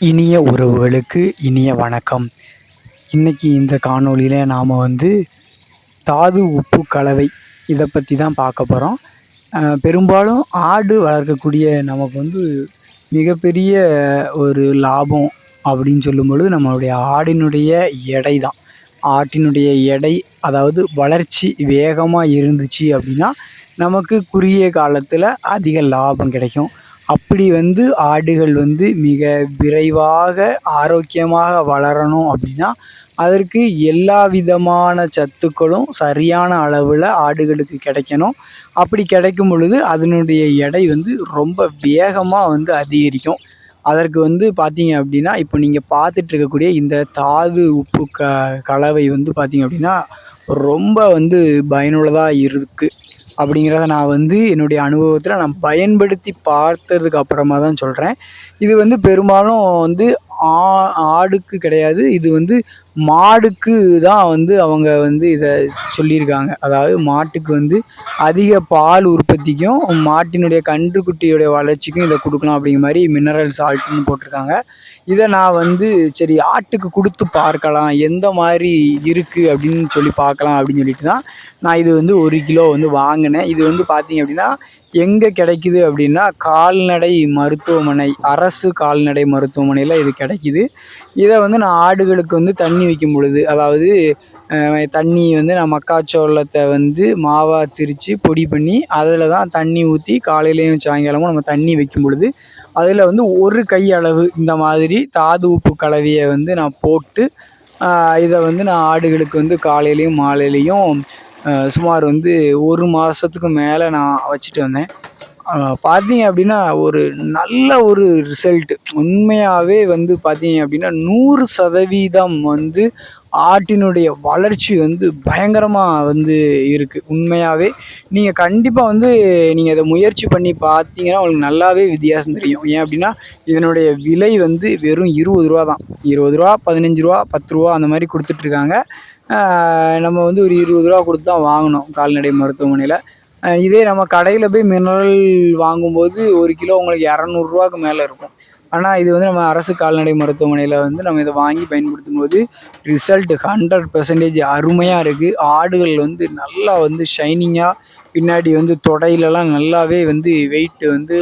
இனிய உறவுகளுக்கு இனிய வணக்கம். இன்றைக்கி இந்த காணொளியில் நாம் வந்து தாது உப்பு கலவை இதை பற்றி தான் பார்க்க போகிறோம் பெரும்பாலும் ஆடு வளர்க்கக்கூடிய நமக்கு வந்து மிகப்பெரிய ஒரு லாபம் அப்படின்னு சொல்லும் பொழுது நம்மளுடைய ஆடினுடைய எடை தான். ஆட்டினுடைய எடை அதாவது வளர்ச்சி வேகமாக இருந்துச்சு அப்படின்னா நமக்கு குறுகிய காலத்தில் அதிக லாபம் கிடைக்கும். அப்படி வந்து ஆடுகள் வந்து மிக விரைவாக ஆரோக்கியமாக வளரணும் அப்படின்னா அதற்கு எல்லா விதமான சத்துக்களும் சரியான அளவில் ஆடுகளுக்கு கிடைக்கணும். அப்படி கிடைக்கும் பொழுது அதனுடைய எடை வந்து ரொம்ப வேகமாக வந்து அதிகரிக்கும். அதற்கு வந்து பார்த்தீங்க அப்படின்னா இப்போ நீங்கள் பார்த்துட்டு இருக்கக்கூடிய இந்த தாது உப்பு க கலவை வந்து பார்த்தீங்க அப்படின்னா ரொம்ப வந்து பயனுள்ளதாக இருக்குது அப்படிங்கிறத நான் வந்து என்னுடைய அனுபவத்தில் நான் பயன்படுத்தி பார்த்ததுக்கு அப்புறமா தான் சொல்கிறேன் இது வந்து பெரும்பாலும் வந்து ஆ ஆடுக்கு கிடையாது. இது வந்து மாடுக்கு தான் வந்து அவங்க வந்து இதை சொல்லியிருக்காங்க. அதாவது மாட்டுக்கு வந்து அதிக பால் உற்பத்திக்கும் மாட்டினுடைய கன்றுக்குட்டியுடைய வளர்ச்சிக்கும் இதை கொடுக்கலாம் அப்படிங்கிற மாதிரி மினரல் சால்ட்டுன்னு போட்டிருக்காங்க. இதை நான் வந்து சரி ஆட்டுக்கு கொடுத்து பார்க்கலாம் எந்த மாதிரி இருக்குது அப்படின்னு சொல்லி பார்க்கலாம் அப்படின்னு சொல்லிட்டு தான் நான் இது வந்து ஒரு கிலோ வந்து வாங்கினேன். இது வந்து பார்த்தீங்க அப்படின்னா எங்கே கிடைக்குது அப்படின்னா கால்நடை மருத்துவமனை அரசு கால்நடை மருத்துவமனையில் இது கிடைக்கிது. இதை வந்து நான் ஆடுகளுக்கு வந்து தண்ணி வைக்கும் பொழுது அதாவது தண்ணி வந்து நான் மக்காச்சோளத்தை வந்து மாவாக திரித்து பொடி பண்ணி அதில் தான் தண்ணி ஊற்றி காலையிலையும் சாயங்காலமும் நம்ம தண்ணி வைக்கும் பொழுது அதில் வந்து ஒரு கை அளவு இந்த மாதிரி தாது உப்பு கலவையை வந்து நான் போட்டு இதை வந்து நான் ஆடுகளுக்கு வந்து காலையிலையும் மாலையிலையும் சுமார் வந்து ஒரு மாதத்துக்கு மேலே நான் வச்சுட்டு வந்தேன். பார்த்தீங்க அப்படின்னா ஒரு நல்ல ஒரு ரிசல்ட்டு உண்மையாகவே வந்து பார்த்தீங்க அப்படின்னா நூறு சதவீதம் வந்து ஆட்டினுடைய வளர்ச்சி வந்து பயங்கரமாக வந்து இருக்குது உண்மையாகவே நீங்கள் கண்டிப்பாக வந்து நீங்கள் இதை முயற்சி பண்ணி பார்த்தீங்கன்னா உங்களுக்கு நல்லாவே வித்தியாசம் தெரியும். ஏன் அப்படின்னா இதனுடைய விலை வந்து வெறும் இருபது ரூபா தான். இருபது ரூபா பதினஞ்சு ரூபா பத்து ரூபா அந்த மாதிரி கொடுத்துட்ருக்காங்க நம்ம வந்து ஒரு இருபது ரூபா கொடுத்து தான் வாங்கினோம் கால்நடை மருத்துவமனையில். இதே நம்ம கடையில் போய் மினரல் வாங்கும்போது ஒரு கிலோ உங்களுக்கு இரநூறுவாக்கு மேலே இருக்கும். ஆனால் இது வந்து நம்ம அரசு கால்நடை மருத்துவமனையில் வந்து நம்ம இதை வாங்கி பயன்படுத்தும் போது ரிசல்ட் ஹண்ட்ரட் பர்சன்டேஜ் அருமையாக இருக்குது ஆடுகள் வந்து நல்லா வந்து ஷைனிங்காக பின்னாடி வந்து தொடையிலலாம் நல்லாவே வந்து வெயிட்டு வந்து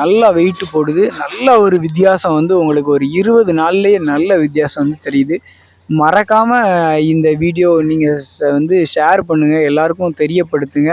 நல்லா வெயிட்டு போடுது. நல்ல ஒரு வித்தியாசம் வந்து உங்களுக்கு ஒரு இருபது நாள்லேயே நல்ல வித்தியாசம் வந்து தெரியுது. மறக்காமல் இந்த வீடியோ நீங்கள் வந்து ஷேர் பண்ணுங்கள் எல்லாருக்கும் தெரியப்படுத்துங்க.